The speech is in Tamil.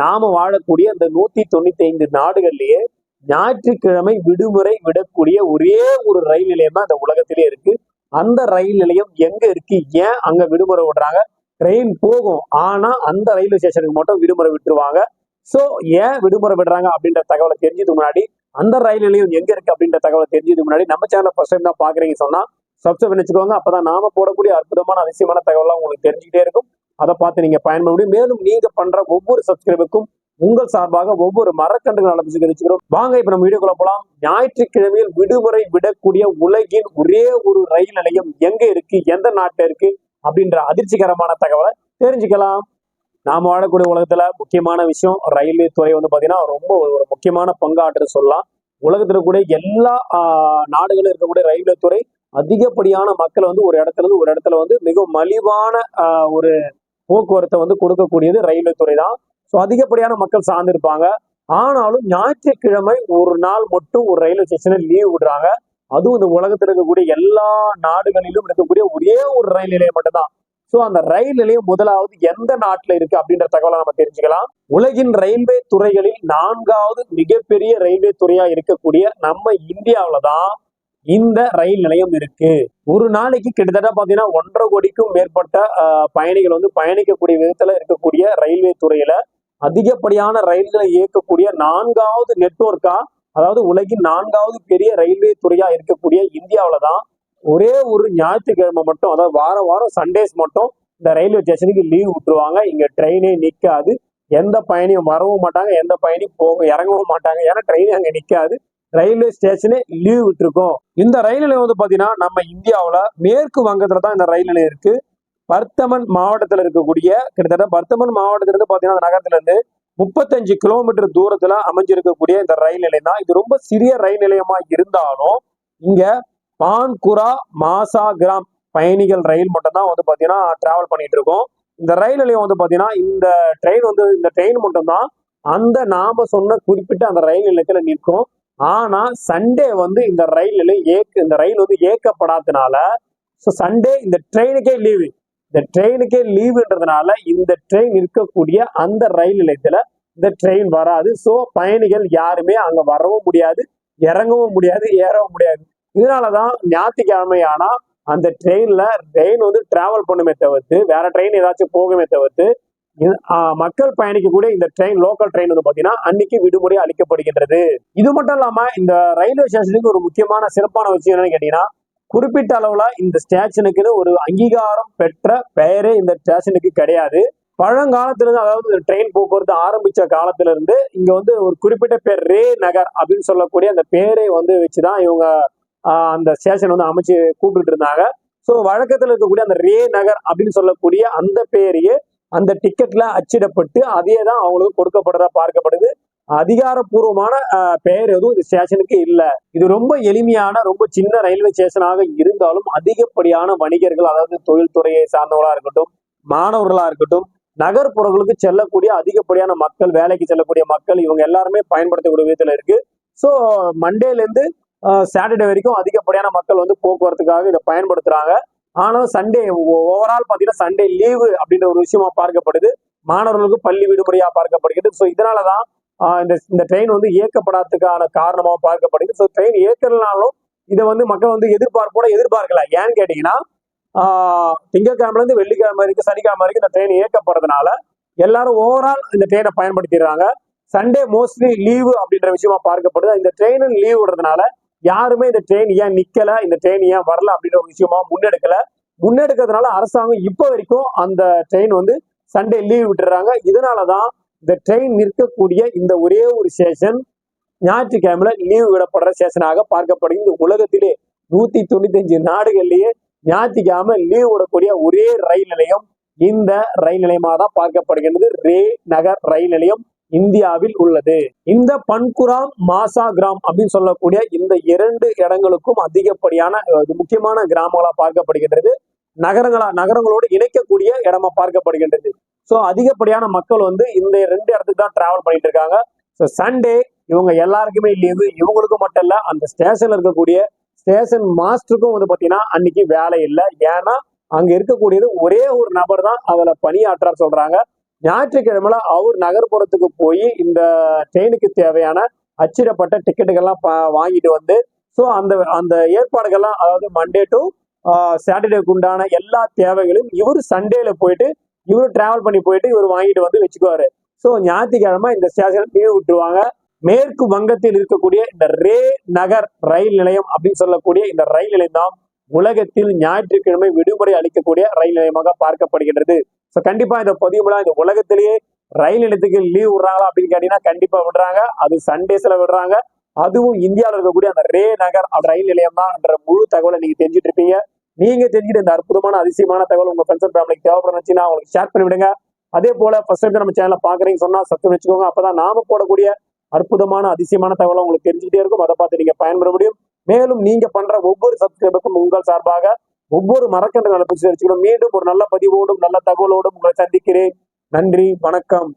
நாம வாழக்கூடிய இந்த நூத்தி தொண்ணூத்தி ஐந்து நாடுகள்லயே ஞாயிற்றுக்கிழமை விடுமுறை விடக்கூடிய ஒரே ஒரு ரயில் நிலையம் தான் அந்த உலகத்திலே இருக்கு. அந்த ரயில் நிலையம் எங்க இருக்கு? ஏன் அங்க விடுமுறை விடுறாங்க? ட்ரெயின் போகும். ஆனா அந்த ரயில்வே ஸ்டேஷனுக்கு மட்டும் விடுமுறை விட்டுருவாங்க. சோ ஏன் விடுமுறை விடுறாங்க அப்படின்ற தகவலை தெரிஞ்சதுக்கு முன்னாடி அந்த ரயில் நிலையம் எங்க இருக்கு அப்படின்ற தகவலை தெரிஞ்சதுக்கு முன்னாடி நம்ம சேனல் ஃபர்ஸ்ட் டைம் தான் பாக்குறீங்க சொன்னா சப்ஸ்கிரைப் பண்ணி அப்பதான் நாம போடக்கூடிய அற்புதமான அதிசயமான தகவலாம் உங்களுக்கு தெரிஞ்சுக்கிட்டே இருக்கும். அதை பார்த்து நீங்க பயன்பட முடியும். மேலும் நீங்க பண்ற ஒவ்வொரு சப்ஸ்கிரைபுக்கும் உங்கள் சார்பாக ஒவ்வொரு மரக்கன்றுகள் தெரிவிச்சுக்கிறோம் வாங்க இப்ப நம்ம வீடியோக்குள்ள போலாம். ஞாயிற்றுக்கிழமையில் விடுமுறை விடக்கூடிய உலகின் ஒரே ஒரு ரயில் நிலையம் எங்க இருக்கு? எந்த நாட்டில் இருக்கு? அப்படின்ற அதிர்ச்சிகரமான தகவலை தெரிஞ்சுக்கலாம். நாம வாழக்கூடிய உலகத்துல முக்கியமான விஷயம் ரயில்வே துறை வந்து பாத்தீங்கன்னா ரொம்ப ஒரு முக்கியமான பங்காற்று சொல்லலாம். உலகத்துல கூட எல்லா ஆஹ், நாடுகளும் இருக்கக்கூடிய ரயில்வே துறை அதிகப்படியான மக்கள் வந்து ஒரு இடத்துல இருந்து ஒரு இடத்துல வந்து மிக மலிவான ஆஹ், ஒரு போக்குவரத்தை வந்து கொடுக்கக்கூடியது ரயில்வே துறை தான் ஸோ அதிகப்படியான மக்கள் சார்ந்திருப்பாங்க. ஆனாலும் ஞாயிற்றுக்கிழமை ஒரு நாள் மட்டும் ஒரு ரயில்வே ஸ்டேஷனில் லீவ் விடுறாங்க. அதுவும் இந்த உலகத்தில் இருக்கக்கூடிய எல்லா நாடுகளிலும் இருக்கக்கூடிய ஒரே ஒரு ரயில் நிலையம் மட்டும்தான். ஸோ அந்த ரயில் நிலையம் முதலாவது எந்த நாட்டில் இருக்கு அப்படின்ற தகவலை நம்ம தெரிஞ்சுக்கலாம். உலகின் ரயில்வே துறைகளில் நான்காவது மிகப்பெரிய ரயில்வே துறையா இருக்கக்கூடிய நம்ம இந்தியாவில தான் இந்த ரயில் நிலையம் இருக்கு. ஒரு நாளைக்கு கிட்டத்தட்ட பாத்தீங்கன்னா ஒன்றரை கோடிக்கும் மேற்பட்ட பயணிகள் வந்து பயணிக்கக்கூடிய விதத்துல இருக்கக்கூடிய ரயில்வே துறையில அதிகப்படியான ரயில்களை இயக்கக்கூடிய நான்காவது நெட்ஒர்க்கா அதாவது உலகின் நான்காவது பெரிய ரயில்வே துறையா இருக்கக்கூடிய இந்தியாவில தான் ஒரே ஒரு ஞாயிற்றுக்கிழமை மட்டும் அதாவது வாரம் வாரம் சண்டேஸ் மட்டும் இந்த ரயில்வே ஸ்டேஷனுக்கு லீவ் விட்டுருவாங்க. இங்க ட்ரெயினே நிக்காது. எந்த பயணியும் வரவும் மாட்டாங்க. எந்த பயணியும் போக இறங்கவும் மாட்டாங்க. ஏன்னா ட்ரெயின் அங்க நிக்காது. ரயில்வே ஸ்டேஷனே லீவ் விட்டுருக்கோம். இந்த ரயில் நிலையம் வந்து பாத்தீங்கன்னா நம்ம இந்தியாவுல மேற்கு வங்கத்துல தான் இந்த ரயில் நிலையம் இருக்கு. பர்த்தமன் மாவட்டத்தில் இருக்கக்கூடிய கிட்டத்தட்ட பர்த்தமன் மாவட்டத்திலிருந்து இருந்து பாத்தீங்கன்னா அந்த நகரத்துல இருந்து முப்பத்தஞ்சு கிலோமீட்டர் தூரத்தில் அமைஞ்சிருக்கக்கூடிய இந்த ரயில் நிலையம் தான். இது ரொம்ப சிறிய ரயில் நிலையமாக இருந்தாலும் இங்க பான்குரா மாசா கிராம் பயணிகள் ரயில் மட்டும் தான் வந்து பாத்தீங்கன்னா டிராவல் பண்ணிட்டு இருக்கோம். இந்த ரயில் நிலையம் வந்து பாத்தீங்கன்னா இந்த ட்ரெயின் வந்து இந்த ட்ரெயின் மட்டும்தான் அந்த நாம சொன்ன குறிப்பிட்ட அந்த ரயில் நிலையத்தில் நிற்கும். ஆனா சண்டே வந்து இந்த ரயில் நிலையம் இந்த ரயில் வந்து ஏக்கப்படாதனால ஸோ சண்டே இந்த ட்ரெயினுக்கே லீவு இந்த ட்ரெயினுக்கே லீவுன்றதுனால இந்த ட்ரெயின் இருக்கக்கூடிய அந்த ரயில் நிலையத்துல இந்த ட்ரெயின் வராது. ஸோ பயணிகள் யாருமே அங்க வரவும் முடியாது இறங்கவும் முடியாது ஏறவும் முடியாது. இதனாலதான் ஞாயிற்றுக்கிழமை ஆனா அந்த ட்ரெயின்ல ட்ரெயின் வந்து டிராவல் பண்ணுமே தவிர்த்து வேற ட்ரெயின் ஏதாச்சும் போகுமே தவிர்த்து மக்கள் பயணிக்கக்கூடிய இந்த ட்ரெயின் லோக்கல் ட்ரெயின் வந்து பாத்தீங்கன்னா அன்னைக்கு விடுமுறை அளிக்கப்படுகின்றது. இது மட்டும் இல்லாம இந்த ரயில்வே ஸ்டேஷனுக்கு ஒரு முக்கியமான சிறப்பான விஷயம் என்னன்னு கேட்டீங்கன்னா குறிப்பிட்ட அளவுல இந்த ஸ்டேஷனுக்குன்னு ஒரு அங்கீகாரம் பெற்ற பெயரே இந்த ஸ்டேஷனுக்கு கிடையாது. பழங்காலத்திலிருந்து அதாவது இந்த ட்ரெயின் போக்குவரத்து ஆரம்பிச்ச காலத்துல இருந்து இங்க வந்து ஒரு குறிப்பிட்ட பேர் ரே நகர் அப்படின்னு சொல்லக்கூடிய அந்த பேரை வந்து வச்சுதான் இவங்க அந்த ஸ்டேஷன் வந்து அமைச்சு கூப்பிட்டு இருந்தாங்க. ஸோ வழக்கத்தில் இருக்கக்கூடிய அந்த ரே நகர் அப்படின்னு சொல்லக்கூடிய அந்த பேரையே அந்த டிக்கெட்ல அச்சிடப்பட்டு அதே தான் அவங்களுக்கு கொடுக்கப்படுறதா பார்க்கப்படுது. அதிகாரப்பூர்வமான பெயர் எதுவும் இந்த ஸ்டேஷனுக்கு இல்லை. இது ரொம்ப எளிமையான ரொம்ப சின்ன ரயில்வே ஸ்டேஷனாக இருந்தாலும் அதிகப்படியான வணிகர்கள் அதாவது தொழில்துறையை சார்ந்தவர்களா இருக்கட்டும் மாணவர்களா இருக்கட்டும் நகர்ப்புறங்களுக்கு செல்லக்கூடிய அதிகப்படியான மக்கள் வேலைக்கு செல்லக்கூடிய மக்கள் இவங்க எல்லாருமே பயன்படுத்தக்கூடிய விதத்துல இருக்கு. ஸோ மண்டேல இருந்து சாட்டர்டே வரைக்கும் அதிகப்படியான மக்கள் வந்து போக்குவரத்துக்காக இதை பயன்படுத்துறாங்க. ஆனாலும் சண்டே ஓவரால் பார்த்தீங்கன்னா சண்டே லீவு அப்படின்ற ஒரு விஷயமா பார்க்கப்படுது. மாணவர்களுக்கு பள்ளி விடுமுறையாக பார்க்கப்படுகிறது. ஸோ இதனாலதான் தான் இந்த இந்த ட்ரெயின் வந்து இயக்கப்படாததுக்கான காரணமாக பார்க்கப்படுது ஸோ ட்ரெயின் இயக்கலனாலும் இதை வந்து மக்கள் வந்து எதிர்பார்ப்போட எதிர்பார்க்கல. ஏன்னு கேட்டீங்கன்னா ஆஹ் வெள்ளிக்கிழமை வரைக்கும் சனிக்கிழமை வரைக்கும் இந்த ட்ரெயின் இயக்கப்படுறதுனால எல்லாரும் ஓவரால் இந்த ட்ரெயினை பயன்படுத்திடுறாங்க. சண்டே மோஸ்ட்லி லீவு அப்படின்ற விஷயமா பார்க்கப்படுது. இந்த ட்ரெயினு லீவ் விடுறதுனால யாருமே இந்த ட்ரெயின் ஏன் நிக்கல? இந்த ட்ரெயின் ஏன் வரல அப்படின்ற ஒரு விஷயமா முன்னெடுக்கல. முன்னெடுக்கிறதுனால அரசாங்கம் இப்போ வரைக்கும் அந்த ட்ரெயின் வந்து சண்டே லீவ் விட்டுறாங்க இதனாலதான் இந்த ட்ரெயின் நிற்கக்கூடிய இந்த ஒரே ஒரு ஸ்டேஷன் ஞாயிற்றுக்கிழமையில லீவு விடப்படுற ஸ்டேஷனாக பார்க்கப்படுகிறது உலகத்திலே நூத்தி தொண்ணூத்தி அஞ்சு நாடுகள்லயே ஞாயிற்றுக்கிழமை லீவ் விடக்கூடிய ஒரே ரயில் நிலையம் இந்த ரயில் நிலையமாக தான் பார்க்கப்படுகின்றது. ரே நகர் ரயில் நிலையம். இந்தியாவில் உள்ளது. இந்த பன்குராம் மாசா கிராம் அப்படின்னு சொல்லக்கூடிய இந்த இரண்டு இடங்களுக்கும் அதிகப்படியான முக்கியமான கிராமங்களா பார்க்கப்படுகின்றது. நகரங்களா நகரங்களோடு இணைக்கக்கூடிய இடமா பார்க்கப்படுகின்றது. ஸோ அதிகப்படியான மக்கள் வந்து இந்த ரெண்டு இடத்துக்கு தான் டிராவல் பண்ணிட்டு இருக்காங்க. ஸோ சண்டே இவங்க எல்லாருக்குமே லீவு இவங்களுக்கும் மட்டும் இல்ல அந்த ஸ்டேஷன்ல இருக்கக்கூடிய ஸ்டேஷன் மாஸ்டருக்கும் வந்து பாத்தீங்கன்னா அன்னைக்கு வேலை இல்லை. ஏன்னா அங்க இருக்கக்கூடியது ஒரே ஒரு நபர் தான் அதுல பணியாற்றார் சொல்றாங்க. ஞாயிற்றுக்கிழமையில அவர் நகர்ப்புறத்துக்கு போய் இந்த ட்ரெயினுக்கு தேவையான அச்சிடப்பட்ட டிக்கெட்டுகள்லாம் பா- வாங்கிட்டு வந்து ஸோ அந்த அந்த ஏற்பாடுகள்லாம் அதாவது மண்டே டு சாட்டர்டேக்கு உண்டான எல்லா தேவைகளும் இவர் சண்டேல போயிட்டு இவர் டிராவல் பண்ணி போயிட்டு இவர் வாங்கிட்டு வந்து வச்சுக்குவாரு. ஸோ ஞாயிற்றுக்கிழமை இந்த ஸ்டேஷன் லீவ் விட்டுருவாங்க. மேற்கு வங்கத்தில் இருக்கக்கூடிய இந்த ரே நகர் ரயில் நிலையம் அப்படின்னு சொல்லக்கூடிய இந்த ரயில் நிலையம் தான் உலகத்தில் ஞாயிற்றுக்கிழமை விடுமுறை அளிக்கக்கூடிய ரயில் நிலையமாக பார்க்கப்படுகின்றது. ஸோ கண்டிப்பா இந்த பதிவுலாம் இந்த உலகத்திலேயே ரயில் நிலையத்துக்கு லீவ் விடுறாங்களா அப்படின்னு கேட்டீங்கன்னா கண்டிப்பா விடுறாங்க. அது சண்டேஸில் விடுறாங்க. அதுவும் இந்தியாவில் இருக்கக்கூடிய அந்த ரே நகர் அந்த ரயில் நிலையம் தான்ன்ற முழு தகவலை நீங்க தெரிஞ்சுட்டு இருப்பீங்க. நீங்க தெரிஞ்சுட்டு இந்த அற்புதமான அதிசயமான தகவல் உங்கள் ஃப்ரெண்ட்ஸ் ஃபேமிலிக்கு தேவைப்படுச்சுன்னா அவங்களுக்கு ஷேர் பண்ணி விடுங்க. அதே போல ஃபர்ஸ்ட் டைம் நம்ம சேனலை பார்க்குறீங்க சொன்னா சத்தம் வச்சுக்கோங்க. அப்போ தான் நாம போடக்கூடிய அற்புதமான அதிசயமான தகவலை உங்களுக்கு தெரிஞ்சுட்டே இருக்கும். அதை பார்த்து நீங்க பயன்பெற முடியும். மேலும் நீங்க பண்ற ஒவ்வொரு சப்ஸ்கிரைபருக்கும் உங்கள் சார்பாக ஒவ்வொரு மறக்கின்ற நிலப்பரிசு மீண்டும் ஒரு நல்ல பதிவோடும் நல்ல தகவலோடும் உங்களை சந்திக்கிறேன். நன்றி வணக்கம்.